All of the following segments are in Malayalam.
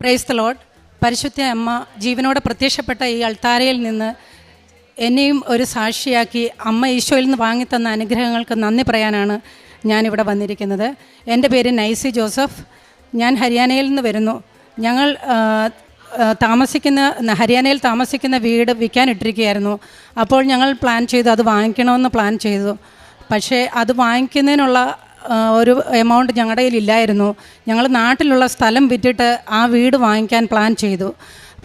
പ്രൈസ് ലോഡ് പരിശുദ്ധ അമ്മ ജീവനോടെ പ്രത്യക്ഷപ്പെട്ട ഈ അൾത്താരയിൽ നിന്ന് എന്നെയും ഒരു സാക്ഷിയാക്കി അമ്മ ഈശോയിൽ നിന്ന് വാങ്ങിത്തന്ന അനുഗ്രഹങ്ങൾക്ക് നന്ദി പറയാനാണ് ഞാനിവിടെ വന്നിരിക്കുന്നത്. എന്റെ പേര് നൈസി ജോസഫ്. ഞാൻ ഹരിയാനയിൽ നിന്ന് വരുന്നു. ഞങ്ങൾ താമസിക്കുന്ന ഹരിയാനയിൽ താമസിക്കുന്ന വീട് വിൽക്കാനിട്ടിരിക്കുകയായിരുന്നു അപ്പോൾ ഞങ്ങൾ പ്ലാൻ ചെയ്തു അത് വാങ്ങിക്കണമെന്ന് പ്ലാൻ ചെയ്തു. പക്ഷേ അത് വാങ്ങിക്കുന്നതിനുള്ള ഒരു എമൗണ്ട് ഞങ്ങളുടെ കയ്യിൽ ഇല്ലായിരുന്നു ഞങ്ങൾ നാട്ടിലുള്ള സ്ഥലം വിറ്റിട്ട് ആ വീട് വാങ്ങിക്കാൻ പ്ലാൻ ചെയ്തു.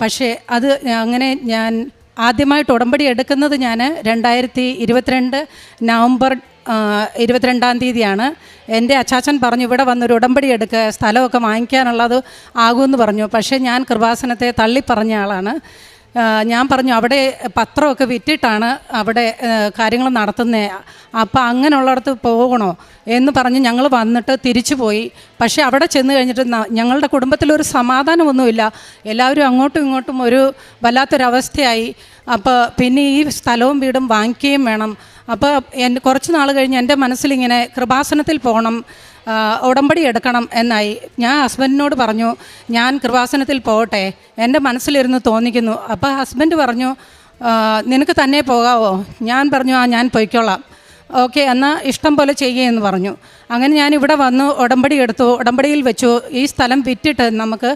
പക്ഷേ അത് അങ്ങനെ ഞാൻ ആദ്യമായിട്ട് ഉടമ്പടി എടുക്കുന്നത് ഞാൻ രണ്ടായിരത്തി ഇരുപത്തിരണ്ട് നവംബർ ഇരുപത്തിരണ്ടാം തീയതിയാണ്. എന്റെ അച്ചാച്ചൻ പറഞ്ഞു ഇവിടെ വന്നൊരു ഉടമ്പടി എടുക്കുക സ്ഥലമൊക്കെ വാങ്ങിക്കാനുള്ളത് ആകുമെന്ന് പറഞ്ഞു. പക്ഷേ ഞാൻ കൃപാസനത്തെ തള്ളി പറഞ്ഞ ആളാണ്. ഞാൻ പറഞ്ഞു അവിടെ പത്രമൊക്കെ വിറ്റിട്ടാണ് അവിടെ കാര്യങ്ങൾ നടത്തുന്നത് അപ്പോൾ അങ്ങനെയുള്ളിടത്ത് പോകണോ എന്ന് പറഞ്ഞ് ഞങ്ങൾ വന്നിട്ട് തിരിച്ചു പോയി. പക്ഷേ അവിടെ ചെന്ന് കഴിഞ്ഞിട്ട് ഞങ്ങളുടെ കുടുംബത്തിലൊരു സമാധാനമൊന്നുമില്ല. എല്ലാവരും അങ്ങോട്ടും ഇങ്ങോട്ടും ഒരു വല്ലാത്തൊരവസ്ഥയായി. അപ്പോൾ പിന്നെ ഈ സ്ഥലവും വീടും വാങ്ങിക്കുകയും വേണം. അപ്പോൾ എന്റെ കുറച്ച് നാൾ കഴിഞ്ഞ് എന്റെ മനസ്സിലിങ്ങനെ കൃപാസനത്തിൽ പോകണം ഉടമ്പടി എടുക്കണം എന്നായി. ഞാൻ ഹസ്ബൻഡിനോട് പറഞ്ഞു ഞാൻ കൃപാസനത്തിൽ പോകട്ടെ. എന്റെ മനസ്സിലിരുന്ന് തോന്നിക്കുന്നു. അപ്പോൾ ഹസ്ബൻഡ് പറഞ്ഞു നിനക്ക് തന്നെ പോകാവോ? ഞാൻ പറഞ്ഞു ആ ഞാൻ പൊയ്ക്കോളാം. ഓക്കെ എന്നാൽ ഇഷ്ടം പോലെ ചെയ്യുകയെന്ന് പറഞ്ഞു. അങ്ങനെ ഞാൻ ഇവിടെ വന്ന് ഉടമ്പടി എടുത്തു ഉടമ്പടിയിൽ വെച്ചു. ഈ സ്ഥലം വിറ്റിട്ട് നമുക്ക്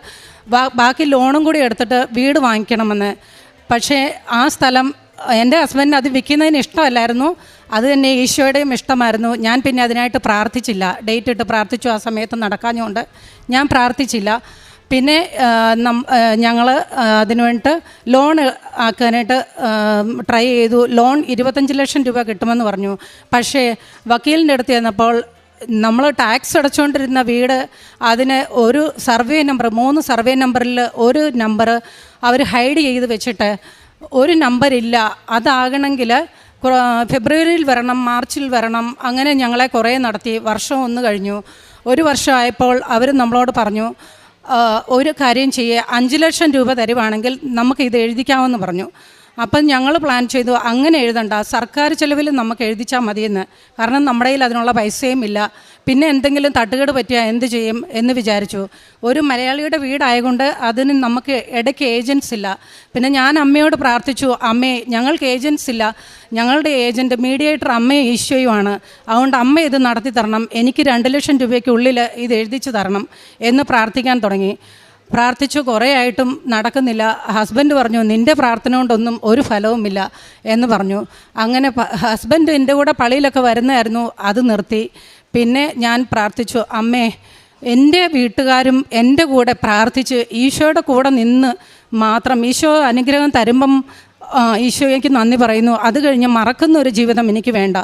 ബാക്കി ലോണും കൂടി എടുത്തിട്ട് വീട് വാങ്ങിക്കണമെന്ന്. പക്ഷേ ആ സ്ഥലം എന്റെ ഹസ്ബൻഡിന് അത് വിൽക്കുന്നതിന് ഇഷ്ടമല്ലായിരുന്നു. അത് തന്നെ ഈശോയുടെയും ഇഷ്ടമായിരുന്നു. ഞാൻ പിന്നെ അതിനായിട്ട് പ്രാർത്ഥിച്ചില്ല. ഡേറ്റ് ഇട്ട് പ്രാർത്ഥിച്ചു. ആ സമയത്ത് നടക്കാഞ്ഞുകൊണ്ട് ഞാൻ പ്രാർത്ഥിച്ചില്ല. പിന്നെ ഞങ്ങൾ അതിനു വേണ്ടിയിട്ട് ലോൺ ആക്കാനായിട്ട് ട്രൈ ചെയ്തു. ലോൺ ഇരുപത്തഞ്ച് ലക്ഷം രൂപ കിട്ടുമെന്ന് പറഞ്ഞു. പക്ഷേ വക്കീലിന്റെ അടുത്ത് ചെന്നപ്പോൾ നമ്മൾ ടാക്സ് അടച്ചുകൊണ്ടിരുന്ന വീട് അതിന് ഒരു സർവേ നമ്പർ മൂന്ന് സർവേ നമ്പറിൽ ഒരു നമ്പർ അവർ ഹൈഡ് ചെയ്ത് വെച്ചിട്ട് ഒരു നമ്പറില്ല അതാകണമെങ്കിൽ ഫെബ്രുവരിയിൽ വരണം മാർച്ചിൽ വരണം അങ്ങനെ ഞങ്ങളെ കുറേ നടത്തി. വർഷം ഒന്ന് കഴിഞ്ഞു. ഒരു വർഷമായപ്പോൾ അവർ നമ്മളോട് പറഞ്ഞു ഒരു കാര്യം ചെയ്യുക അഞ്ച് ലക്ഷം രൂപ തരുവാണെങ്കിൽ നമുക്ക് ഇത് എഴുതിക്കാമെന്ന് പറഞ്ഞു. അപ്പം ഞങ്ങൾ പ്ലാൻ ചെയ്തു അങ്ങനെ എഴുതണ്ട. സർക്കാർ ചിലവിൽ നമുക്ക് എഴുതിച്ചാൽ മതിയെന്ന്. കാരണം നമ്മുടെ കയ്യിൽ അതിനുള്ള പൈസയും ഇല്ല. പിന്നെ എന്തെങ്കിലും തട്ടുകേട് പറ്റിയാൽ എന്ത് ചെയ്യും എന്ന് വിചാരിച്ചു. ഒരു മലയാളിയുടെ വീടായതുകൊണ്ട് അതിന് നമുക്ക് ഇടയ്ക്ക് ഏജൻസ് ഇല്ല. പിന്നെ ഞാൻ അമ്മയോട് പ്രാർത്ഥിച്ചു അമ്മേ ഞങ്ങൾക്ക് ഏജൻസ് ഇല്ല. ഞങ്ങളുടെ ഏജന്റ് മീഡിയേറ്റർ അമ്മയും ഈശോയുമാണ്. അതുകൊണ്ട് അമ്മ ഇത് നടത്തി തരണം. എനിക്ക് രണ്ട് ലക്ഷം രൂപയ്ക്കുള്ളിൽ ഇത് എഴുതിച്ചു തരണം എന്ന് പ്രാർത്ഥിക്കാൻ തുടങ്ങി. പ്രാർത്ഥിച്ചു കുറേ ആയിട്ടും നടക്കുന്നില്ല. ഹസ്ബൻഡ് പറഞ്ഞു നിന്റെ പ്രാർത്ഥന കൊണ്ടൊന്നും ഒരു ഫലവുമില്ല എന്ന് പറഞ്ഞു. അങ്ങനെ ഹസ്ബൻഡ് എന്റെ കൂടെ പള്ളിയിലൊക്കെ വരുന്നതായിരുന്നു അത് നിർത്തി. പിന്നെ ഞാൻ പ്രാർത്ഥിച്ചു അമ്മേ എന്റെ വീട്ടുകാരും എന്റെ കൂടെ പ്രാർത്ഥിച്ച് ഈശോയുടെ കൂടെ നിന്ന് മാത്രം ഈശോ അനുഗ്രഹം തരുമ്പം ഈശോയ്ക്ക് നന്ദി പറയുന്നു. അത് കഴിഞ്ഞ് മറക്കുന്ന ഒരു ജീവിതം എനിക്ക് വേണ്ട.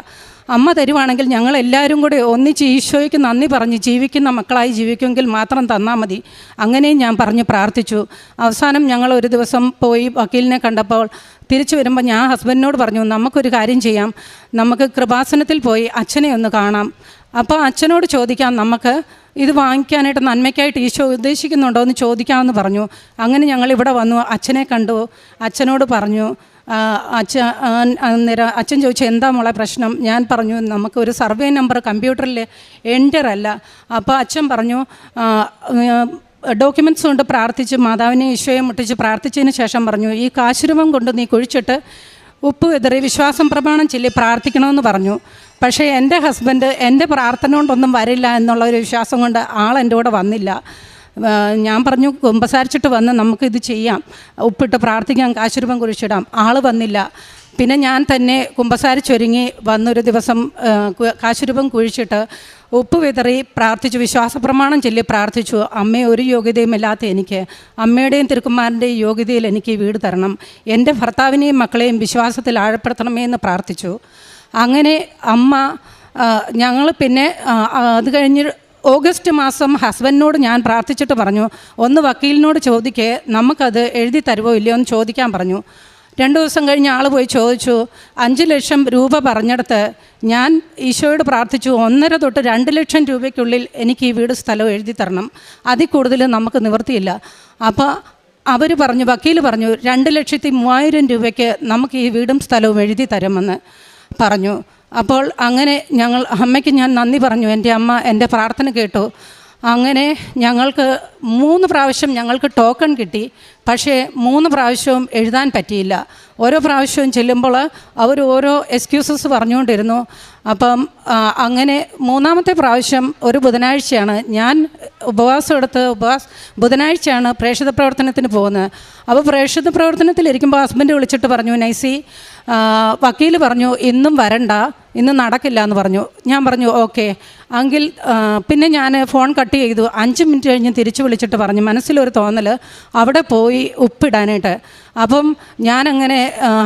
അമ്മ തരുവാണെങ്കിൽ ഞങ്ങൾ എല്ലാവരും കൂടെ ഒന്നിച്ച് ഈശോയ്ക്ക് നന്ദി പറഞ്ഞ് ജീവിക്കുന്ന മക്കളായി ജീവിക്കുമെങ്കിൽ മാത്രം തന്നാൽ മതി. അങ്ങനെയും ഞാൻ പറഞ്ഞ് പ്രാർത്ഥിച്ചു. അവസാനം ഞങ്ങൾ ഒരു ദിവസം പോയി വക്കീലിനെ കണ്ടപ്പോൾ തിരിച്ചു വരുമ്പോൾ ഞാൻ ഹസ്ബൻഡിനോട് പറഞ്ഞു നമുക്കൊരു കാര്യം ചെയ്യാം. നമുക്ക് കൃപാസനത്തിൽ പോയി അച്ഛനെ ഒന്ന് കാണാം. അപ്പോൾ അച്ഛനോട് ചോദിക്കാം നമുക്ക് ഇത് വാങ്ങിക്കാനായിട്ട് നന്മയ്ക്കായിട്ട് ഈശോ ഉദ്ദേശിക്കുന്നുണ്ടോ? എന്ന് ചോദിക്കാമെന്ന് പറഞ്ഞു. അങ്ങനെ ഞങ്ങൾ ഇവിടെ വന്നു അച്ഛനെ കണ്ടു. അച്ഛനോട് പറഞ്ഞു അച്ഛ അന്നേരം അച്ഛൻ ചോദിച്ചു എന്താ മോളെ പ്രശ്നം? ഞാൻ പറഞ്ഞു നമുക്ക് ഒരു സർവേ നമ്പർ കമ്പ്യൂട്ടറിൽ എന്റർ അല്ല അപ്പോൾ അച്ഛൻ പറഞ്ഞു ഡോക്യുമെന്റ്സ് കൊണ്ട് പ്രാർത്ഥിച്ച് മാതാവിനെ ഈശോയെ മുട്ടിച്ച് പ്രാർത്ഥിച്ചതിന് ശേഷം പറഞ്ഞു ഈ കാശുരൂപം കൊണ്ട് നീ കുഴിച്ചിട്ട് ഉപ്പ് എതിറി വിശ്വാസം പ്രമാണം ചൊല്ലി പ്രാർത്ഥിക്കണമെന്ന് പറഞ്ഞു. പക്ഷേ എന്റെ ഹസ്ബൻഡ് എന്റെ പ്രാർത്ഥന കൊണ്ടൊന്നും വരില്ല എന്നുള്ള ഒരു വിശ്വാസം കൊണ്ട് ആൾ എന്റെ കൂടെ വന്നില്ല. ഞാൻ പറഞ്ഞു കുമ്പസാരിച്ചിട്ട് വന്ന് നമുക്കിത് ചെയ്യാം. ഉപ്പിട്ട് പ്രാർത്ഥിക്കാം കാശുരൂപം കുഴിച്ചിടാം ആൾ വന്നില്ല. പിന്നെ ഞാൻ തന്നെ കുമ്പസാരിച്ചൊരുങ്ങി വന്നൊരു ദിവസം കാശുരൂപം കുഴിച്ചിട്ട് ഉപ്പ് വിതറി പ്രാർത്ഥിച്ചു വിശ്വാസപ്രമാണം ചൊല്ലി പ്രാർത്ഥിച്ചു അമ്മ ഒരു യോഗ്യതയുമില്ലാത്ത എനിക്ക്. അമ്മയുടെയും തിരുക്കുമാരന്റെയും യോഗ്യതയിൽ എനിക്ക് വീട് തരണം. എന്റെ ഭർത്താവിനെയും മക്കളെയും വിശ്വാസത്തിൽ ആഴപ്പെടുത്തണമേ എന്ന് പ്രാർത്ഥിച്ചു. അങ്ങനെ അമ്മ ഞങ്ങൾ പിന്നെ അത് കഴിഞ്ഞ് ഓഗസ്റ്റ് മാസം ഹസ്ബൻഡിനോട് ഞാൻ പ്രാർത്ഥിച്ചിട്ട് പറഞ്ഞു ഒന്ന് വക്കീലിനോട് ചോദിക്കേ നമുക്കത് എഴുതി തരുമോ ഇല്ലയോ എന്ന് ചോദിക്കാൻ പറഞ്ഞു. രണ്ട് ദിവസം കഴിഞ്ഞ് ആൾ പോയി ചോദിച്ചു അഞ്ച് ലക്ഷം രൂപ പറഞ്ഞെടുത്ത് ഞാൻ ഈശോയോട് പ്രാർത്ഥിച്ചു ഒന്നര തൊട്ട് രണ്ട് ലക്ഷം രൂപയ്ക്കുള്ളിൽ എനിക്ക് ഈ വീട് സ്ഥലം എഴുതി തരണം. അതിൽ കൂടുതൽ നമുക്ക് നിവൃത്തിയില്ല. അപ്പോൾ അവർ പറഞ്ഞു വക്കീൽ പറഞ്ഞു രണ്ട് ലക്ഷത്തി മൂവായിരം രൂപയ്ക്ക് നമുക്ക് ഈ വീടും സ്ഥലവും എഴുതി തരുമെന്ന് പറഞ്ഞു. അപ്പോൾ അങ്ങനെ ഞങ്ങൾ അമ്മയ്ക്ക് ഞാൻ നന്ദി പറഞ്ഞു. എന്റെ അമ്മ എന്റെ പ്രാർത്ഥന കേട്ടു. അങ്ങനെ ഞങ്ങൾക്ക് മൂന്ന് പ്രാവശ്യം ഞങ്ങൾക്ക് ടോക്കൺ കിട്ടി. പക്ഷേ മൂന്ന് പ്രാവശ്യവും എഴുതാൻ പറ്റിയില്ല. ഓരോ പ്രാവശ്യവും ചെല്ലുമ്പോൾ അവർ ഓരോ എക്സ്ക്യൂസസ് പറഞ്ഞുകൊണ്ടിരുന്നു. അപ്പം അങ്ങനെ മൂന്നാമത്തെ പ്രാവശ്യം ഒരു ബുധനാഴ്ചയാണ് ഞാൻ ഉപവാസം എടുത്ത് ഉപവാസ ബുധനാഴ്ചയാണ് പ്രേക്ഷിത പ്രവർത്തനത്തിന് പോകുന്നത്. അപ്പോൾ പ്രേക്ഷിത പ്രവർത്തനത്തിലിരിക്കുമ്പോൾ ഹസ്ബൻഡ് വിളിച്ചിട്ട് പറഞ്ഞു നൈസി വക്കീൽ പറഞ്ഞു ഇന്നും വരണ്ട ഇന്ന് നടക്കില്ല എന്ന് പറഞ്ഞു. ഞാൻ പറഞ്ഞു ഓക്കെ. എങ്കിൽ പിന്നെ ഞാൻ ഫോൺ കട്ട് ചെയ്തു. അഞ്ച് മിനിറ്റ് കഴിഞ്ഞ് തിരിച്ചു വിളിച്ചിട്ട് പറഞ്ഞു മനസ്സിലൊരു തോന്നൽ അവിടെ പോയി ഉപ്പിടാനായിട്ട്. അപ്പം ഞാനങ്ങനെ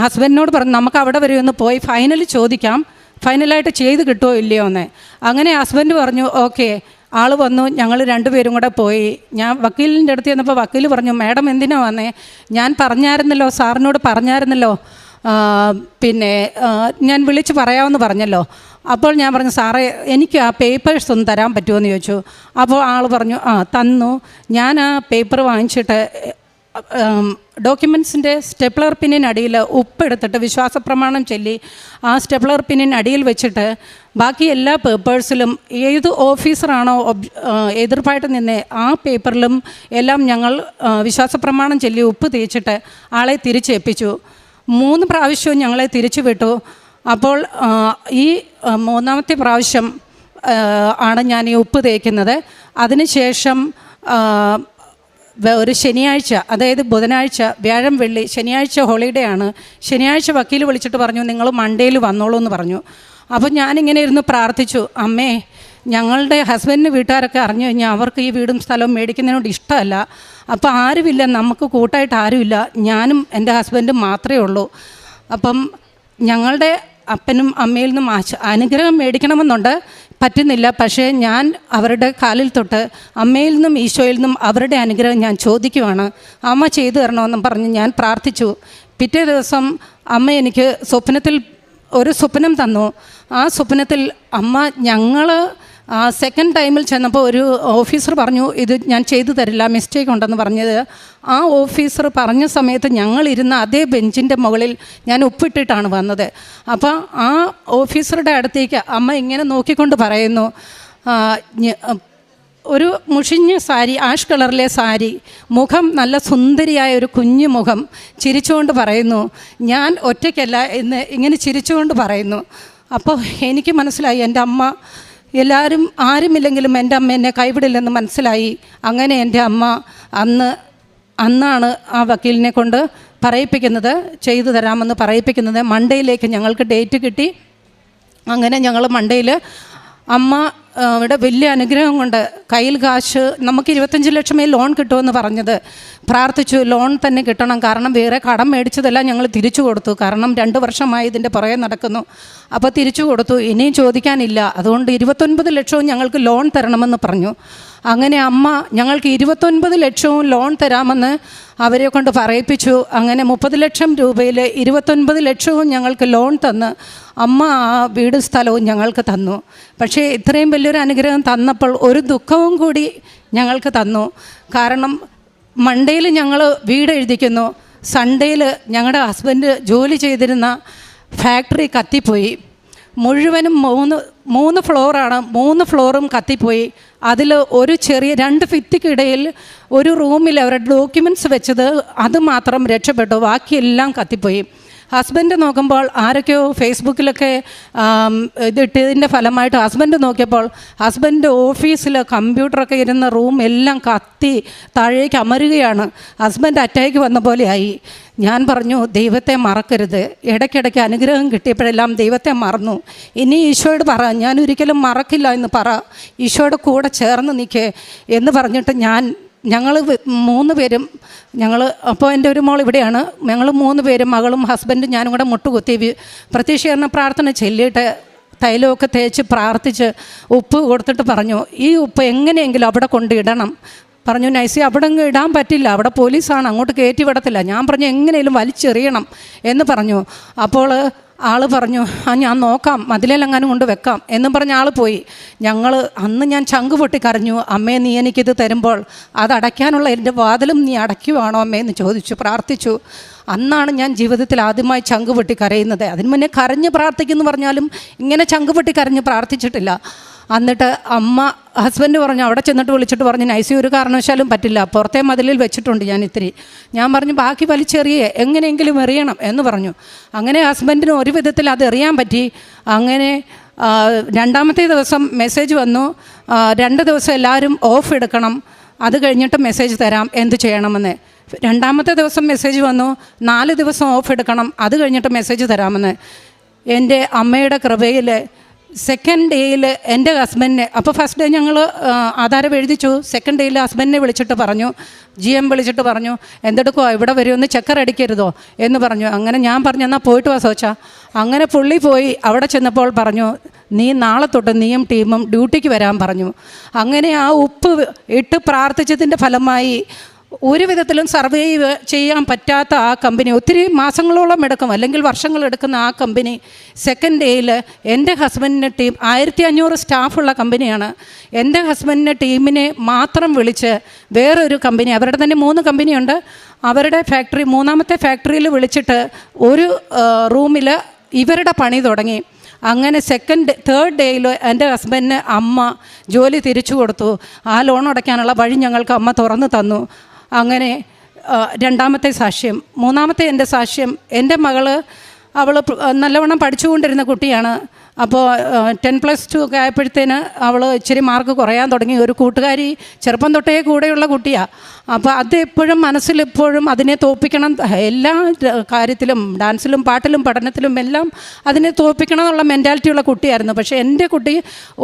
ഹസ്ബൻഡിനോട് പറഞ്ഞു നമുക്ക് അവിടെ വരെ ഒന്ന് പോയി ഫൈനലി ചോദിക്കാം. ഫൈനലായിട്ട് ചെയ്ത് കിട്ടുമോ ഇല്ലയോ എന്ന്. അങ്ങനെ ഹസ്ബൻഡ് പറഞ്ഞു ഓക്കെ. ആൾ വന്നു ഞങ്ങൾ രണ്ടുപേരും കൂടെ പോയി. ഞാൻ വക്കീലിന്റെ അടുത്ത് ചെന്നപ്പോൾ വക്കീൽ പറഞ്ഞു മാഡം എന്തിനാ വന്നേ? ഞാൻ പറഞ്ഞായിരുന്നല്ലോ സാറിനോട് പറഞ്ഞായിരുന്നല്ലോ. പിന്നെ ഞാൻ വിളിച്ച് പറയാമെന്ന് പറഞ്ഞല്ലോ. അപ്പോൾ ഞാൻ പറഞ്ഞു സാറേ എനിക്ക് ആ പേപ്പേഴ്സ് ഒന്ന് തരാൻ പറ്റുമോ? എന്ന് ചോദിച്ചു. അപ്പോൾ ആൾ പറഞ്ഞു ആ തന്നു. ഞാൻ ആ പേപ്പർ വാങ്ങിച്ചിട്ട് ഡോക്യുമെൻസിന്റെ സ്റ്റെപ്ലർ പിന്നിനടിയിൽ ഉപ്പെടുത്തിട്ട് വിശ്വാസ പ്രമാണം ചൊല്ലി ആ സ്റ്റെപ്ലർ പിന്നിനടിയിൽ വെച്ചിട്ട് ബാക്കി എല്ലാ പേപ്പേഴ്സിലും ഏത് ഓഫീസറാണോ എതിർപ്പായിട്ട് നിന്നെ ആ പേപ്പറിലും എല്ലാം ഞങ്ങൾ വിശ്വാസ പ്രമാണം ചൊല്ലി ഉപ്പ് തേച്ചിട്ട് ആളെ തിരിച്ചേൽപ്പിച്ചു. മൂന്ന് പ്രാവശ്യവും ഞങ്ങളെ തിരിച്ചു വിട്ടു അപ്പോൾ ഈ മൂന്നാമത്തെ പ്രാവശ്യം ആണ് ഞാൻ ഈ ഉപ്പ് തേക്കുന്നത്. അതിനുശേഷം ഒരു ശനിയാഴ്ച അതായത് ബുധനാഴ്ച വ്യാഴം വെള്ളി ശനിയാഴ്ച ഹോളിഡേ ആണ്. ശനിയാഴ്ച വക്കീൽ വിളിച്ചിട്ട് പറഞ്ഞു നിങ്ങൾ മൺഡേയിൽ വന്നോളൂ എന്ന് പറഞ്ഞു. അപ്പോൾ ഞാനിങ്ങനെ ഇരുന്ന് പ്രാർത്ഥിച്ചു അമ്മേ ഞങ്ങളുടെ ഹസ്ബൻഡിന് വീട്ടുകാരൊക്കെ അറിഞ്ഞു കഴിഞ്ഞാൽ അവർക്ക് ഈ വീടും സ്ഥലവും മേടിക്കുന്നതിനോട് ഇഷ്ടമല്ല. അപ്പോൾ ആരുമില്ല നമുക്ക് കൂട്ടായിട്ട് ആരുമില്ല. ഞാനും എന്റെ ഹസ്ബൻഡും മാത്രമേ ഉള്ളൂ. അപ്പം ഞങ്ങളുടെ അപ്പനും അമ്മയിൽ നിന്നും അനുഗ്രഹം മേടിക്കണമെന്നുണ്ട്. പറ്റുന്നില്ല. പക്ഷേ ഞാൻ അവരുടെ കാലിൽ തൊട്ട് അമ്മയിൽ നിന്നും ഈശോയിൽ നിന്നും അവരുടെ അനുഗ്രഹം ഞാൻ ചോദിക്കുവാണ്. അമ്മ ചെയ്തു തരണമെന്നും പറഞ്ഞ് ഞാൻ പ്രാർത്ഥിച്ചു. പിറ്റേ ദിവസം അമ്മ എനിക്ക് സ്വപ്നത്തിൽ ഒരു സ്വപ്നം തന്നു. ആ സ്വപ്നത്തിൽ അമ്മ ഞങ്ങൾ സെക്കൻഡ് ടൈമിൽ ചെന്നപ്പോൾ ഒരു ഓഫീസർ പറഞ്ഞു ഇത് ഞാൻ ചെയ്തു തരില്ല മിസ്റ്റേക്ക് ഉണ്ടെന്ന് പറഞ്ഞത്. ആ ഓഫീസർ പറഞ്ഞ സമയത്ത് ഞങ്ങളിരുന്ന അതേ ബെഞ്ചിന്റെ മുകളിൽ ഞാൻ ഉപ്പിട്ടിട്ടാണ് വന്നത്. അപ്പോൾ ആ ഓഫീസറുടെ അടുത്തേക്ക് അമ്മ ഇങ്ങനെ നോക്കിക്കൊണ്ട് പറയുന്നു ഒരു മുഷിഞ്ഞ സാരി ആഷ് കളറിലെ സാരി മുഖം നല്ല സുന്ദരിയായ ഒരു കുഞ്ഞു മുഖം ചിരിച്ചുകൊണ്ട് പറയുന്നു ഞാൻ ഒറ്റയ്ക്കല്ല എന്ന് ഇങ്ങനെ ചിരിച്ചുകൊണ്ട് പറയുന്നു. അപ്പോൾ എനിക്ക് മനസ്സിലായി എന്റെ അമ്മ എല്ലാവരും ആരുമില്ലെങ്കിലും എന്റെ അമ്മ എന്നെ കൈവിടില്ലെന്ന് മനസ്സിലായി. അങ്ങനെ എന്റെ അമ്മ അന്ന് അന്നാണ് ആ വക്കീലിനെ കൊണ്ട് പറയിപ്പിക്കുന്നത് ചെയ്തു തരാമെന്ന് പറയിപ്പിക്കുന്നത്. മണ്ടയിലേക്ക് ഞങ്ങൾക്ക് ഡേറ്റ് കിട്ടി. അങ്ങനെ ഞങ്ങൾ മണ്ടയിൽ അമ്മ ഇവിടെ വലിയ അനുഗ്രഹം കൊണ്ട് കയ്യിൽ കാശ് നമുക്ക് ഇരുപത്തഞ്ച് ലക്ഷമേ ലോൺ കിട്ടുമെന്ന് പറഞ്ഞത്. പ്രാർത്ഥിച്ചു ലോൺ തന്നെ കിട്ടണം. കാരണം വേറെ കടം മേടിച്ചതെല്ലാം ഞങ്ങൾ തിരിച്ചു കൊടുത്തു. കാരണം രണ്ട് വർഷമായി ഇതിന്റെ പുറകെ നടക്കുന്നു. അപ്പോൾ തിരിച്ചു കൊടുത്തു. ഇനിയും ചോദിക്കാനില്ല. അതുകൊണ്ട് ഇരുപത്തൊൻപത് ലക്ഷവും ഞങ്ങൾക്ക് ലോൺ തരണമെന്ന് പറഞ്ഞു. അങ്ങനെ അമ്മ ഞങ്ങൾക്ക് ഇരുപത്തൊൻപത് ലക്ഷവും ലോൺ തരാമെന്ന് അവരെ കൊണ്ട് പറയിപ്പിച്ചു. അങ്ങനെ മുപ്പത് ലക്ഷം രൂപയിൽ ഇരുപത്തൊൻപത് ലക്ഷവും ഞങ്ങൾക്ക് ലോൺ തന്ന് അമ്മ ആ വീട് സ്ഥലവും ഞങ്ങൾക്ക് തന്നു. പക്ഷേ ഇത്രയും വലിയൊരു അനുഗ്രഹം തന്നപ്പോൾ ഒരു ദുഃഖവും കൂടി ഞങ്ങൾക്ക് തന്നു. കാരണം മൺഡേയിൽ ഞങ്ങൾ വീട് എഴുതിക്കുന്നു. സൺഡേയിൽ ഞങ്ങളുടെ ഹസ്ബൻഡ് ജോലി ചെയ്തിരുന്ന ഫാക്ടറി കത്തിപ്പോയി. മുഴുവനും മൂന്ന് മൂന്ന് ഫ്ലോറാണ് മൂന്ന് ഫ്ലോറും കത്തിപ്പോയി. അതിൽ ഒരു ചെറിയ രണ്ട് ഭിത്തിക്കിടയിൽ ഒരു റൂമിൽ അവരുടെ ഡോക്യുമെന്റ്സ് വെച്ചത് അതുമാത്രം രക്ഷപ്പെട്ടു. ബാക്കിയെല്ലാം കത്തിപ്പോയി. ഹസ്ബൻഡ് നോക്കുമ്പോൾ ആരൊക്കെയോ ഫേസ്ബുക്കിലൊക്കെ ഇതിട്ടതിന്റെ ഫലമായിട്ട് ഹസ്ബൻഡ് നോക്കിയപ്പോൾ ഹസ്ബൻഡ് ഓഫീസിൽ കമ്പ്യൂട്ടറൊക്കെ ഇരുന്ന റൂം എല്ലാം കത്തി താഴേക്ക് അമരുകയാണ്. ഹസ്ബൻഡ് അറ്റാക്ക് വന്ന പോലെയായി. ഞാൻ പറഞ്ഞു ദൈവത്തെ മറക്കരുത്. ഇടയ്ക്കിടയ്ക്ക് അനുഗ്രഹം കിട്ടിയപ്പോഴെല്ലാം ദൈവത്തെ മറന്നു. ഇനി ഈശോയോട് പറ. ഞാൻ ഒരിക്കലും മറക്കില്ല എന്ന് പറ. ഈശോയുടെ കൂടെ ചേർന്ന് നിൽക്കേ. എന്ന് പറഞ്ഞിട്ട് ഞാൻ ഞങ്ങൾ മൂന്ന് പേരും ഞങ്ങൾ അപ്പോൾ എന്റെ ഒരു മോൾ ഇവിടെയാണ്. ഞങ്ങൾ മൂന്ന് പേരും മകളും ഹസ്ബൻഡും ഞാനും കൂടെ മുട്ടുകുത്തി പ്രത്യക്ഷീകരണ പ്രാർത്ഥന ചൊല്ലിയിട്ട് തൈലമൊക്കെ തേച്ച് പ്രാർത്ഥിച്ച് ഉപ്പ് കൊടുത്തിട്ട് പറഞ്ഞു ഈ ഉപ്പ് എങ്ങനെയെങ്കിലും അവിടെ കൊണ്ടിടണം. പറഞ്ഞു നൈസി അവിടെ അങ്ങ് ഇടാൻ പറ്റില്ല. അവിടെ പോലീസാണ് അങ്ങോട്ട് കയറ്റി വിടത്തില്ല. ഞാൻ പറഞ്ഞു എങ്ങനെയും വലിച്ചെറിയണം. എന്ന് പറഞ്ഞു. അപ്പോൾ ആൾ പറഞ്ഞു ആ ഞാൻ നോക്കാം മതിലെങ്ങാനും കൊണ്ട് വെക്കാം. എന്നും പറഞ്ഞ ആൾ പോയി. ഞങ്ങൾ അന്ന് ഞാൻ ചങ്ക് പൊട്ടി കരഞ്ഞു അമ്മേ നീ എനിക്കിത് തരുമ്പോൾ അത് അടയ്ക്കാനുള്ള എന്റെ വാതിലും നീ അടയ്ക്കുവാണോ അമ്മേ? എന്ന് ചോദിച്ചു പ്രാർത്ഥിച്ചു. അന്നാണ് ഞാൻ ജീവിതത്തിൽ ആദ്യമായി ചങ്ക് പൊട്ടി കരയുന്നത് അതിന് മുന്നേ കരഞ്ഞ് പ്രാർത്ഥിക്കുന്നു പറഞ്ഞാലും ഇങ്ങനെ ചങ്ക് പൊട്ടി കരഞ്ഞ് പ്രാർത്ഥിച്ചിട്ടില്ല. എന്നിട്ട് അമ്മ ഹസ്ബൻഡ് പറഞ്ഞു അവിടെ ചെന്നിട്ട് വിളിച്ചിട്ട് പറഞ്ഞു നൈസി ഒരു കാരണവശാലും പറ്റില്ല. പുറത്തെ മതിലിൽ വെച്ചിട്ടുണ്ട് ഞാൻ ഇത്തിരി. ഞാൻ പറഞ്ഞു ബാക്കി വലിച്ചെറിയേ എങ്ങനെയെങ്കിലും എറിയണം എന്ന് പറഞ്ഞു. അങ്ങനെ ഹസ്ബൻഡിന് ഒരു വിധത്തിൽ അത് എറിയാൻ പറ്റി. അങ്ങനെ രണ്ടാമത്തെ ദിവസം മെസ്സേജ് വന്നു. രണ്ട് ദിവസം എല്ലാവരും ഓഫ് എടുക്കണം. അത് കഴിഞ്ഞിട്ട് മെസ്സേജ് തരാം എന്ത് ചെയ്യണമെന്ന്. രണ്ടാമത്തെ ദിവസം മെസ്സേജ് വന്നു. നാല് ദിവസം ഓഫ് എടുക്കണം. അത് കഴിഞ്ഞിട്ട് മെസ്സേജ് തരാമെന്ന്. എന്റെ അമ്മയുടെ കൃപയിൽ സെക്കൻഡ് ഡേയിൽ എന്റെ ഹസ്ബൻഡിനെ അപ്പോൾ ഫസ്റ്റ് ഡേ ഞങ്ങൾ ആധാരം എഴുതിച്ചു. സെക്കൻഡ് ഡേയിൽ ഹസ്ബൻഡിനെ വിളിച്ചിട്ട് പറഞ്ഞു. ജി എം വിളിച്ചിട്ട് പറഞ്ഞു എന്തെടുക്കുമോ ഇവിടെ വരുമെന്ന് ചെക്കർ അടിക്കരുതോ? എന്ന് പറഞ്ഞു. അങ്ങനെ ഞാൻ പറഞ്ഞു എന്നാൽ പോയിട്ട് വാ സോച്ച. അങ്ങനെ പുള്ളി പോയി അവിടെ ചെന്നപ്പോൾ പറഞ്ഞു നീ നാളെ തൊട്ട് നീയും ടീമും ഡ്യൂട്ടിക്ക് വരാൻ പറഞ്ഞു. അങ്ങനെ ആ ഉപ്പ് ഇട്ട് പ്രാർത്ഥിച്ചതിന്റെ ഫലമായി ഒരു വിധത്തിലും സർവൈവ് ചെയ്യാൻ പറ്റാത്ത ആ കമ്പനി ഒത്തിരി മാസങ്ങളോളം എടുക്കും അല്ലെങ്കിൽ വർഷങ്ങൾ എടുക്കുന്ന ആ കമ്പനി സെക്കൻഡ് ഡേയിൽ എന്റെ ഹസ്ബൻഡിന്റെ ടീം ആയിരത്തി അഞ്ഞൂറ് സ്റ്റാഫുള്ള കമ്പനിയാണ്. എന്റെ ഹസ്ബൻഡിന്റെ ടീമിനെ മാത്രം വിളിച്ച് വേറൊരു കമ്പനി അവരുടെ തന്നെ മൂന്ന് കമ്പനിയുണ്ട് അവരുടെ ഫാക്ടറി മൂന്നാമത്തെ ഫാക്ടറിയിൽ വിളിച്ചിട്ട് ഒരു റൂമിൽ ഇവരുടെ പണി തുടങ്ങി. അങ്ങനെ സെക്കൻഡ് തേർഡ് ഡേയിൽ എന്റെ ഹസ്ബൻഡിന് അമ്മ ജോലി തിരിച്ചു കൊടുത്തു. ആ ലോൺ അടയ്ക്കാനുള്ള വഴി ഞങ്ങൾക്ക് അമ്മ തുറന്നു തന്നു. അങ്ങനെ രണ്ടാമത്തെ സാക്ഷ്യം. മൂന്നാമത്തെ എന്റെ സാക്ഷ്യം എന്റെ മകൾ അവൾ നല്ലവണ്ണം പഠിച്ചുകൊണ്ടിരുന്ന കുട്ടിയാണ്. അപ്പോൾ ടെൻ പ്ലസ് ടു ഒക്കെ ആയപ്പോഴത്തേന് അവൾ ഇച്ചിരി മാർക്ക് കുറയാൻ തുടങ്ങി. ഒരു കൂട്ടുകാരി ചെറുപ്പം തൊട്ടേ കൂടെയുള്ള കുട്ടിയാണ് അപ്പോൾ അത് എപ്പോഴും മനസ്സിലെപ്പോഴും അതിനെ തോപ്പിക്കണം. എല്ലാ കാര്യത്തിലും ഡാൻസിലും പാട്ടിലും പഠനത്തിലും എല്ലാം അതിനെ തോപ്പിക്കണം എന്നുള്ള മെന്റാലിറ്റിയുള്ള കുട്ടിയായിരുന്നു. പക്ഷേ എന്റെ കുട്ടി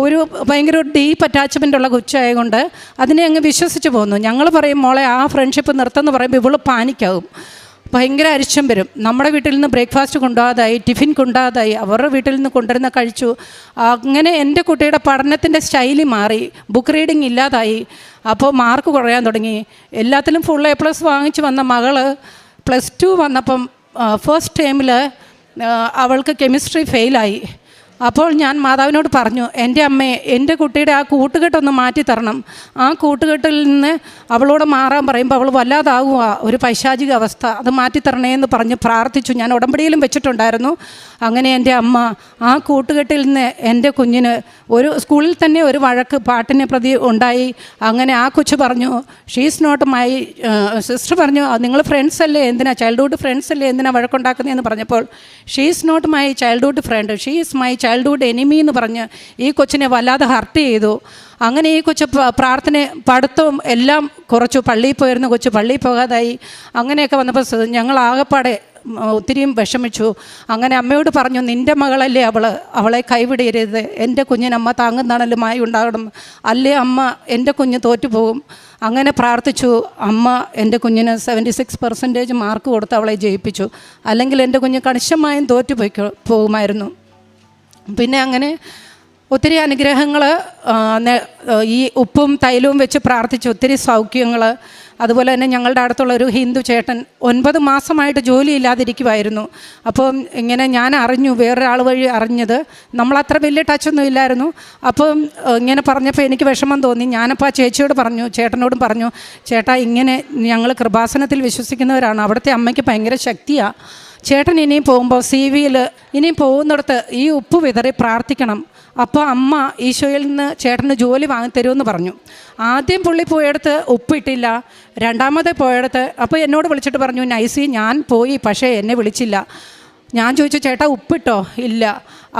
ഒരു ഭയങ്കര ഒരു ഡീപ്പ് അറ്റാച്ച്മെന്റ് ഉള്ള കൊച്ചായതുകൊണ്ട് അതിനെ അങ്ങ് വിശ്വസിച്ച് പോകുന്നു ഞങ്ങൾ പറയും മോളെ ആ ഫ്രണ്ട്ഷിപ്പ് നിർത്തുമെന്ന് പറയുമ്പോൾ ഇവൾ പാനിക്കാവും. ഭയങ്കര അരിശം വരും. നമ്മുടെ വീട്ടിൽ നിന്ന് ബ്രേക്ക്ഫാസ്റ്റ് കൊണ്ടുപോകാതായി ടിഫിൻ കൊണ്ടുപോകാതായി അവരുടെ വീട്ടിൽ നിന്ന് കൊണ്ടുവരുന്ന കഴിച്ചു. അങ്ങനെ എന്റെ കുട്ടിയുടെ പഠനത്തിന്റെ ശൈലി മാറി. ബുക്ക് റീഡിങ് ഇല്ലാതായി. അപ്പോൾ മാർക്ക് കുറയാൻ തുടങ്ങി. എല്ലാത്തിലും ഫുൾ എ പ്ലസ് വാങ്ങിച്ച് വന്ന മകൾ പ്ലസ് ടു വന്നപ്പം ഫസ്റ്റ് ടൈമിൽ അവൾക്ക് കെമിസ്ട്രി ഫെയിലായി അപ്പോൾ ഞാൻ മാതാവിനോട് പറഞ്ഞു എന്റെ അമ്മയെ എന്റെ കുട്ടിയുടെ ആ കൂട്ടുകെട്ടൊന്ന് മാറ്റി തരണം. ആ കൂട്ടുകെട്ടിൽ നിന്ന് അവളോട് മാറാൻ പറയുമ്പോൾ അവൾ വല്ലാതാകുക ഒരു പൈശാചിക അവസ്ഥ. അത് മാറ്റിത്തരണേ എന്ന് പറഞ്ഞ് പ്രാർത്ഥിച്ചു. ഞാൻ ഉടമ്പടിയിലും വെച്ചിട്ടുണ്ടായിരുന്നു. അങ്ങനെ എന്റെ അമ്മ ആ കൂട്ടുകെട്ടിൽ നിന്ന് എന്റെ കുഞ്ഞിന് ഒരു സ്കൂളിൽ തന്നെ ഒരു വഴക്ക് പാട്ടിനെ പ്രതി ഉണ്ടായി. അങ്ങനെ ആ കൊച്ചു പറഞ്ഞു ഷീസ് നോട്ട് മൈ സിസ്റ്റർ പറഞ്ഞു നിങ്ങൾ ഫ്രണ്ട്സ് അല്ലേ? എന്തിനാ? ചൈൽഡ്ഹുഡ് ഫ്രണ്ട്സ് അല്ലേ? എന്തിനാ വഴക്കുണ്ടാക്കുന്നതെന്ന് പറഞ്ഞപ്പോൾ she's not my childhood friend she is my childhood enemy എന്ന് പറഞ്ഞ് ഈ കൊച്ചിനെ വല്ലാതെ ഹർട്ട് ചെയ്തു. അങ്ങനെ ഈ കൊച്ചു പ്രാർത്ഥന പഠിത്തവും എല്ലാം കുറച്ചു. പള്ളിയിൽ പോയിരുന്ന കൊച്ചു പള്ളിയിൽ പോകാതായി. അങ്ങനെയൊക്കെ വന്നപ്പോൾ ഞങ്ങൾ ആകെപ്പാടെ ഒത്തിരിയും വിഷമിച്ചു. അങ്ങനെ അമ്മയോട് പറഞ്ഞു നിന്റെ മകളല്ലേ അവൾ അവളെ കൈവിടരുത്. എന്റെ കുഞ്ഞിനമ്മ താങ്ങുന്നാണല്ലുമായി ഉണ്ടാകണം. അല്ലേ അമ്മ? എന്റെ കുഞ്ഞ് തോറ്റുപോകും. അങ്ങനെ പ്രാർത്ഥിച്ചു. അമ്മ എന്റെ കുഞ്ഞിന് സെവന്റി സിക്സ് പെർസെന്റേജ് മാർക്ക് കൊടുത്ത് അവളെ ജയിപ്പിച്ചു. അല്ലെങ്കിൽ എന്റെ കുഞ്ഞ് കണിശമായും തോറ്റുപോയി പോകുമായിരുന്നു. പിന്നെ അങ്ങനെ ഒത്തിരി അനുഗ്രഹങ്ങൾ ഈ ഉപ്പും തൈലവും വെച്ച് പ്രാർത്ഥിച്ച് ഒത്തിരി സൗഖ്യങ്ങൾ അതുപോലെ തന്നെ ഞങ്ങളുടെ അടുത്തുള്ള ഒരു ഹിന്ദു ചേട്ടൻ ഒൻപത് മാസമായിട്ട് ജോലി ഇല്ലാതിരിക്കുമായിരുന്നു അപ്പം ഇങ്ങനെ ഞാൻ അറിഞ്ഞു വേറൊരാൾ വഴി അറിഞ്ഞത്. നമ്മളത്ര വലിയ ടച്ചൊന്നും ഇല്ലായിരുന്നു. അപ്പം ഇങ്ങനെ പറഞ്ഞപ്പോൾ എനിക്ക് വിഷമം തോന്നി. ഞാനപ്പോൾ ആ ചേച്ചിയോട് പറഞ്ഞു ചേട്ടനോടും പറഞ്ഞു ചേട്ടാ ഇങ്ങനെ ഞങ്ങൾ കൃപാസനത്തിൽ വിശ്വസിക്കുന്നവരാണ്. അവിടുത്തെ അമ്മയ്ക്ക് ഭയങ്കര ശക്തിയാണ് ചേട്ടൻ ഇനിയും പോകുമ്പോൾ സി വിയിൽ ഇനിയും പോകുന്നിടത്ത് ഈ ഉപ്പ് വിതറി പ്രാർത്ഥിക്കണം. അപ്പോൾ അമ്മ ഈശോയിൽ നിന്ന് ചേട്ടന് ജോലി വാങ്ങി വാങ്ങിത്തരുമെന്ന് പറഞ്ഞു. ആദ്യം പുള്ളി പോയെടുത്ത് ഉപ്പിട്ടില്ല. രണ്ടാമത് പോയെടുത്ത് അപ്പോൾ എന്നോട് വിളിച്ചിട്ട് പറഞ്ഞു നൈസി ഞാൻ പോയി പക്ഷേ എന്നെ വിളിച്ചില്ല. ഞാൻ ചോദിച്ചു ചേട്ടാ ഉപ്പിട്ടോ? ഇല്ല.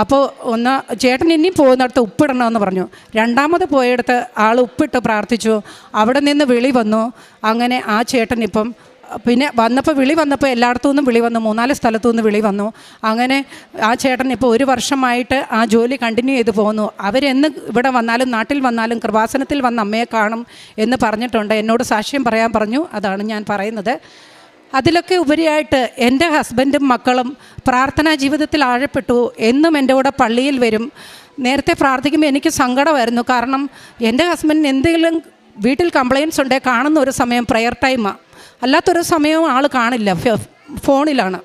അപ്പോൾ ഒന്ന് ചേട്ടൻ ഇനിയും പോകുന്നിടത്ത് ഉപ്പിടണമെന്ന് പറഞ്ഞു. രണ്ടാമത് പോയെടുത്ത് ആൾ ഉപ്പിട്ട് പ്രാർത്ഥിച്ചു. അവിടെ നിന്ന് വിളി വന്നു. അങ്ങനെ ആ ചേട്ടൻ ഇപ്പം പിന്നെ വന്നപ്പോൾ വിളി വന്നപ്പോൾ എല്ലായിടത്തു നിന്നും വിളി വന്നു. മൂന്നാൽ സ്ഥലത്തു നിന്ന് വിളി വന്നു. അങ്ങനെ ആ ചേട്ടൻ ഇപ്പോൾ ഒരു വർഷമായിട്ട് ആ ജോലി കണ്ടിന്യൂ ചെയ്ത് പോകുന്നു അവരെന്ന് ഇവിടെ വന്നാലും നാട്ടിൽ വന്നാലും കൃപാസനത്തിൽ വന്ന അമ്മയെ കാണും എന്ന് പറഞ്ഞിട്ടുണ്ട്. എന്നോട് സാക്ഷ്യം പറയാൻ പറഞ്ഞു. അതാണ് ഞാൻ പറയുന്നത്. അതിലൊക്കെ ഉപരിയായിട്ട് എന്റെ ഹസ്ബൻഡും മക്കളും പ്രാർത്ഥനാ ജീവിതത്തിൽ ആഴപ്പെട്ടു. എന്നും എന്റെ കൂടെ പള്ളിയിൽ വരും. നേരത്തെ പ്രാർത്ഥിക്കുമ്പോൾ എനിക്ക് സങ്കടമായിരുന്നു. കാരണം എന്റെ ഹസ്ബൻഡിന് എന്തെങ്കിലും വീട്ടിൽ കംപ്ലയിൻസ് ഉണ്ടെങ്കിൽ കാണുന്ന ഒരു സമയം പ്രെയർ ടൈമാണ് അല്ലാത്തൊരു സമയവും ആൾ കാണില്ല. ഫോണിലാണ്.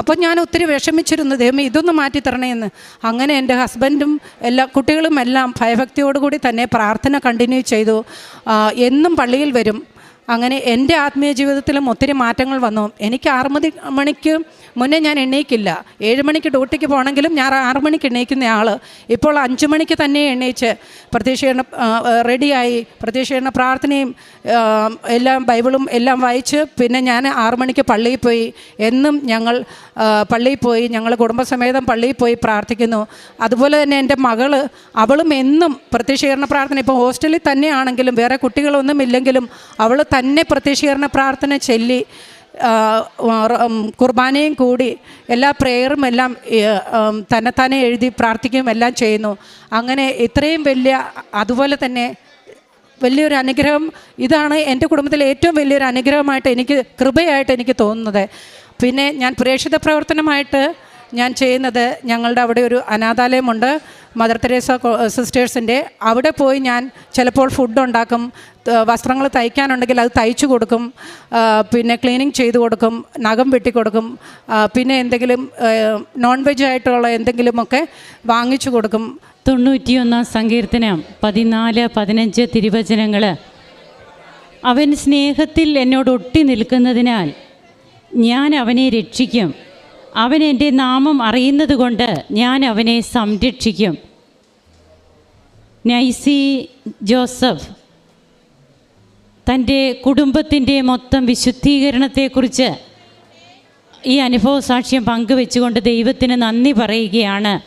അപ്പോൾ ഞാൻ ഒത്തിരി വിഷമിച്ചിരുന്നു. ദൈവമേ ഇതൊന്ന് മാറ്റി തരണേന്ന് അങ്ങനെ എന്റെ ഹസ്ബൻഡും എല്ലാ കുട്ടികളും എല്ലാം ഭയഭക്തിയോടുകൂടി തന്നെ പ്രാർത്ഥന കണ്ടിന്യൂ ചെയ്തു. എന്നും പള്ളിയിൽ വരും. അങ്ങനെ എന്റെ ആത്മീയ ജീവിതത്തിലും ഒത്തിരി മാറ്റങ്ങൾ വന്നു. എനിക്ക് ആറ് മണി മണിക്ക് മുന്നേ ഞാൻ എണ്ണീക്കില്ല ഏഴ് മണിക്ക് ഡ്യൂട്ടിക്ക് പോകണമെങ്കിലും ഞാൻ ആറ് മണിക്ക് എണ്ണീക്കുന്ന ആൾ ഇപ്പോൾ അഞ്ച് മണിക്ക് തന്നെ എണ്ണീച്ച് പ്രത്യക്ഷീകരണ റെഡിയായി. പ്രത്യക്ഷീകരണ പ്രാർത്ഥനയും എല്ലാം ബൈബിളും എല്ലാം വായിച്ച് പിന്നെ ഞാൻ ആറ് മണിക്ക് പള്ളിയിൽ പോയി. എന്നും ഞങ്ങൾ പള്ളിയിൽ പോയി. ഞങ്ങൾ കുടുംബസമേതം പള്ളിയിൽ പോയി പ്രാർത്ഥിക്കുന്നു. അതുപോലെ തന്നെ എന്റെ മകൾ അവളും എന്നും പ്രത്യക്ഷീകരണ പ്രാർത്ഥന ഇപ്പോൾ ഹോസ്റ്റലിൽ തന്നെയാണെങ്കിലും വേറെ കുട്ടികളൊന്നും ഇല്ലെങ്കിലും അവൾ തന്നെ പ്രത്യക്ഷീകരണ പ്രാർത്ഥന ചൊല്ലി കുർബാനയും കൂടി എല്ലാ പ്രെയറും എല്ലാം തന്നെത്താനെ എഴുതി പ്രാർത്ഥിക്കുകയും എല്ലാം ചെയ്യുന്നു. അങ്ങനെ ഇത്രയും വലിയ അതുപോലെ തന്നെ വലിയൊരു അനുഗ്രഹം ഇതാണ് എന്റെ കുടുംബത്തിൽ ഏറ്റവും വലിയൊരു അനുഗ്രഹമായിട്ട് എനിക്ക് കൃപയായിട്ട് എനിക്ക് തോന്നുന്നത്. പിന്നെ ഞാൻ പ്രേക്ഷിത പ്രവർത്തനമായിട്ട് ഞാൻ ചെയ്യുന്നത് ഞങ്ങളുടെ അവിടെ ഒരു അനാഥാലയമുണ്ട്. മദർ തെരേസ സിസ്റ്റേഴ്സിന്റെ അവിടെ പോയി ഞാൻ ചിലപ്പോൾ ഫുഡ് ഉണ്ടാക്കും വസ്ത്രങ്ങൾ തയ്ക്കാനുണ്ടെങ്കിൽ അത് തയ്ച്ചു കൊടുക്കും പിന്നെ ക്ലീനിങ് ചെയ്തു കൊടുക്കും നഖം വെട്ടിക്കൊടുക്കും ആ, പിന്നെ എന്തെങ്കിലും നോൺ വെജ് ആയിട്ടുള്ള എന്തെങ്കിലുമൊക്കെ വാങ്ങിച്ചു കൊടുക്കും. തൊണ്ണൂറ്റിയൊന്നാം സങ്കീർത്തനം പതിനാല് പതിനഞ്ച് തിരുവചനങ്ങൾ അവൻ സ്നേഹത്തിൽ എന്നോട് ഒട്ടി നിൽക്കുന്നതിനാൽ ഞാൻ അവനെ രക്ഷിക്കും. അവൻ എന്റെ നാമം അറിയുന്നത് കൊണ്ട് ഞാൻ അവനെ സംരക്ഷിക്കും. നൈസി ജോസഫ് തന്റെ കുടുംബത്തിന്റെ മൊത്തം വിശുദ്ധീകരണത്തെക്കുറിച്ച് ഈ അനുഭവ സാക്ഷ്യം പങ്കുവെച്ചുകൊണ്ട് ദൈവത്തിന് നന്ദി പറയുകയാണ്.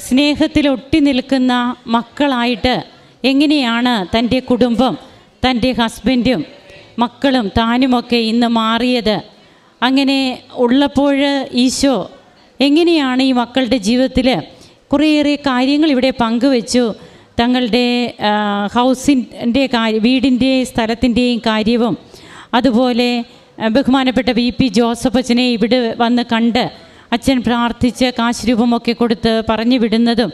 സ്നേഹത്തിൽ ഒട്ടി നിൽക്കുന്ന മക്കളായിട്ട് എങ്ങനെയാണ് തന്റെ കുടുംബം തന്റെ ഹസ്ബൻഡും മക്കളും താനുമൊക്കെ ഇന്ന് മാറിയത്? അങ്ങനെ ഉള്ളപ്പോൾ ഈശോ എങ്ങനെയാണ് ഈ മക്കളുടെ ജീവിതത്തിൽ കുറേയേറെ കാര്യങ്ങൾ ഇവിടെ പങ്കുവെച്ചു? തങ്ങളുടെ ഹൗസിന്റെ കാര്യ വീടിന്റെ സ്ഥലത്തിന്റെയും കാര്യവും അതുപോലെ ബഹുമാനപ്പെട്ട വി പി ജോസഫ് അച്ഛനെ ഇവിടെ വന്ന് കണ്ട് അച്ഛൻ പ്രാർത്ഥിച്ച് കാശ് രൂപമൊക്കെ കൊടുത്ത് പറഞ്ഞു വിടുന്നതും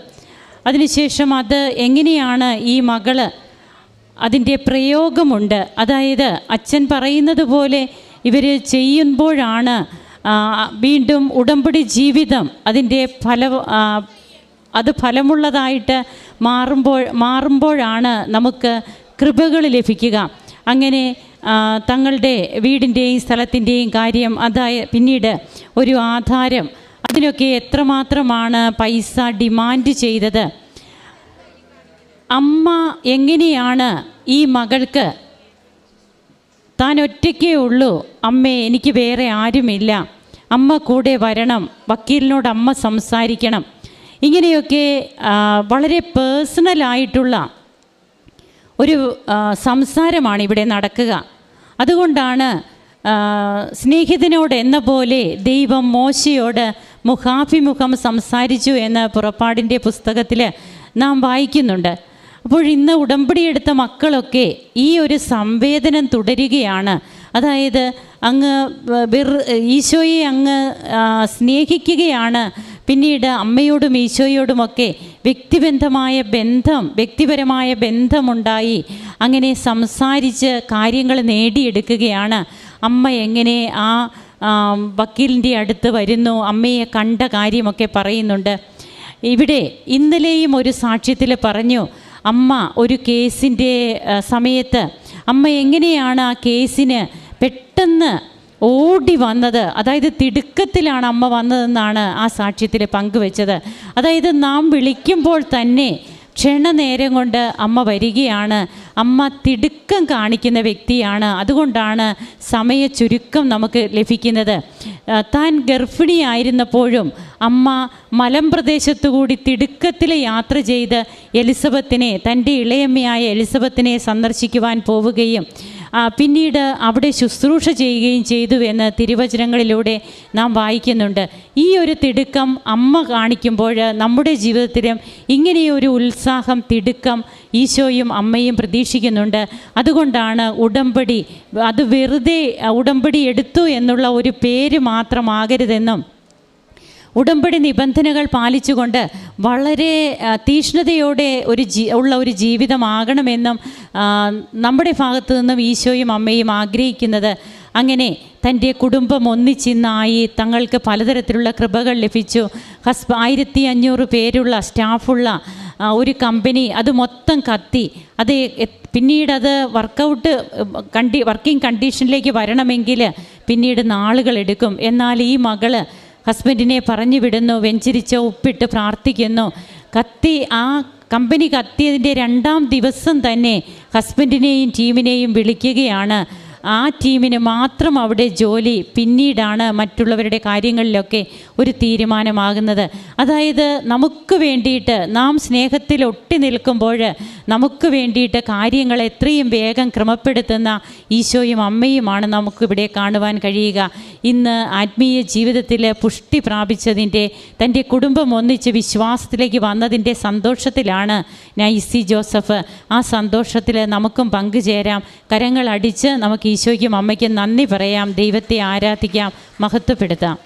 അതിനുശേഷം അത് എങ്ങനെയാണ് ഈ മകൾ അതിന്റെ പ്രയോഗമുണ്ട്? അതായത് അച്ഛൻ പറയുന്നത് പോലെ ഇവർ ചെയ്യുമ്പോഴാണ് വീണ്ടും ഉടമ്പടി ജീവിതം അതിന്റെ ഫല അത് ഫലമുള്ളതായിട്ട് മാറുമ്പോൾ മാറുമ്പോഴാണ് നമുക്ക് കൃപകൾ ലഭിക്കുക. അങ്ങനെ തങ്ങളുടെ വീടിന്റെയും സ്ഥലത്തിന്റെയും കാര്യം അതായ പിന്നീട് ഒരു ആധാരം. അതിനൊക്കെ എത്രമാത്രമാണ് പൈസ ഡിമാൻഡ് ചെയ്തത്? അമ്മ എങ്ങനെയാണ് ഈ മകൾക്ക് താൻ ഒറ്റയ്ക്കേ ഉള്ളൂ. അമ്മേ എനിക്ക് വേറെ ആരുമില്ല. അമ്മ കൂടെ വരണം. വക്കീലിനോട് അമ്മ സംസാരിക്കണം. ഇങ്ങനെയൊക്കെ വളരെ പേഴ്സണലായിട്ടുള്ള ഒരു സംസാരമാണ് ഇവിടെ നടക്കുക. അതുകൊണ്ടാണ് സ്നേഹിതനോട് എന്ന പോലെ ദൈവം മോശയോട് മുഖാഭിമുഖം സംസാരിച്ചു എന്ന് പുറപ്പാടിന്റെ പുസ്തകത്തിൽ നാം വായിക്കുന്നുണ്ട്. അപ്പോൾ ഇന്ന് ഉടമ്പടി എടുത്ത മക്കളൊക്കെ ഈ ഒരു സംവേദനം തുടരുകയാണ്. അതായത് അങ്ങ് ബിർ ഈശോയെ അങ്ങ് സ്നേഹിക്കുകയാണ്. പിന്നീട് അമ്മയോടും ഈശോയോടുമൊക്കെ വ്യക്തിബന്ധമായ ബന്ധം വ്യക്തിപരമായ ബന്ധമുണ്ടായി. അങ്ങനെ സംസാരിച്ച് കാര്യങ്ങൾ നേടിയെടുക്കുകയാണ്. അമ്മ എങ്ങനെ ആ ആ, വക്കീലിന്റെ അടുത്ത് വരുന്നു അമ്മയെ കണ്ട കാര്യമൊക്കെ പറയുന്നുണ്ട്. ഇവിടെ ഇന്നലെയും ഒരു സാക്ഷ്യത്തിൽ പറഞ്ഞു അമ്മ ഒരു കേസിന്റെ സമയത്ത് അമ്മ എങ്ങനെയാണ് ആ കേസിന് പെട്ടെന്ന് ഓടി വന്നത്? അതായത് തിടുക്കത്തിലാണ് അമ്മ വന്നതെന്നാണ് ആ സാക്ഷ്യത്തിൽ പങ്കുവെച്ചത്. അതായത് നാം വിളിക്കുമ്പോൾ തന്നെ ക്ഷണനേരം കൊണ്ട് അമ്മ വരികയാണ്. അമ്മ തിടുക്കം കാണിക്കുന്ന വ്യക്തിയാണ്. അതുകൊണ്ടാണ് സമയ ചുരുക്കം നമുക്ക് ലഭിക്കുന്നത്. താൻ ഗർഭിണിയായിരുന്നപ്പോഴും അമ്മ മലമ്പ്രദേശത്തു കൂടി തിടുക്കത്തിൽ യാത്ര ചെയ്ത് എലിസബത്തിനെ തന്റെ ഇളയമ്മയായ എലിസബത്തിനെ സന്ദർശിക്കുവാൻ പോവുകയും പിന്നീട് അവിടെ ശുശ്രൂഷ ചെയ്യുകയും ചെയ്തു എന്ന് തിരുവചനങ്ങളിലൂടെ നാം വായിക്കുന്നുണ്ട്. ഈ ഒരു തിടുക്കം അമ്മ കാണിക്കുമ്പോൾ നമ്മുടെ ജീവിതത്തിലും ഇങ്ങനെയൊരു ഉത്സാഹം തിടുക്കം ഈശോയും അമ്മയും പ്രതീക്ഷിക്കുന്നുണ്ട്. അതുകൊണ്ടാണ് ഉടമ്പടി അത് വെറുതെ ഉടമ്പടി എടുത്തു എന്നുള്ള ഒരു പേര് മാത്രമാകരുതെന്നും ഉടമ്പടി നിബന്ധനകൾ പാലിച്ചുകൊണ്ട് വളരെ തീഷ്ണതയോടെ ഒരു ജീ ഉള്ള ഒരു ജീവിതമാകണമെന്നും നമ്മുടെ ഭാഗത്തു നിന്നും ഈശോയും അമ്മയും ആഗ്രഹിക്കുന്നത്. അങ്ങനെ തന്റെ കുടുംബം ഒന്നിച്ചിന്നായി തങ്ങൾക്ക് പലതരത്തിലുള്ള കൃപകൾ ലഭിച്ചു. ഹസ്ബ ആയിരത്തി അഞ്ഞൂറ് പേരുള്ള സ്റ്റാഫുള്ള ഒരു കമ്പനി അത് മൊത്തം കത്തി. അത് പിന്നീട് അത് വർക്കൗട്ട് കണ്ടി വർക്കിംഗ് കണ്ടീഷനിലേക്ക് വരണമെങ്കിൽ പിന്നീട് നാളുകളെടുക്കും എന്നാൽ ഈ മകൾ ഹസ്ബൻഡിനെ പറഞ്ഞു വിടുന്നു വെഞ്ചരിച്ച് ഉപ്പിട്ട് പ്രാർത്ഥിക്കുന്നു. കത്തി ആ കമ്പനി കത്തിയതിന്റെ രണ്ടാം ദിവസം തന്നെ ഹസ്ബൻഡിനെയും ടീമിനെയും വിളിക്കുകയാണ്. ആ ടീമിന് മാത്രം അവിടെ ജോലി പിന്നീടാണ് മറ്റുള്ളവരുടെ കാര്യങ്ങളിലൊക്കെ ഒരു തീരുമാനമാകുന്നത്. അതായത് നമുക്ക് വേണ്ടിയിട്ട് നാം സ്നേഹത്തിൽ ഒട്ടി നിൽക്കുമ്പോൾ നമുക്ക് വേണ്ടിയിട്ട് കാര്യങ്ങൾ എത്രയും വേഗം ക്രമപ്പെടുത്തുന്ന ഈശോയും അമ്മയുമാണ് നമുക്കിവിടെ കാണുവാൻ കഴിയുക. ഇന്ന് ആത്മീയ ജീവിതത്തിൽ പുഷ്ടി പ്രാപിച്ചതിന്റെ തന്റെ കുടുംബം ഒന്നിച്ച് വിശ്വാസത്തിലേക്ക് വന്നതിന്റെ സന്തോഷത്തിലാണ് നൈസി ജോസഫ്. ആ സന്തോഷത്തിൽ നമുക്കും പങ്കുചേരാം. കരങ്ങളടിച്ച് നമുക്ക് ഈശോയ്ക്കും അമ്മയ്ക്കും നന്ദി പറയാം. ദൈവത്തെ ആരാധിക്കാം. മഹത്വപ്പെടുത്താം.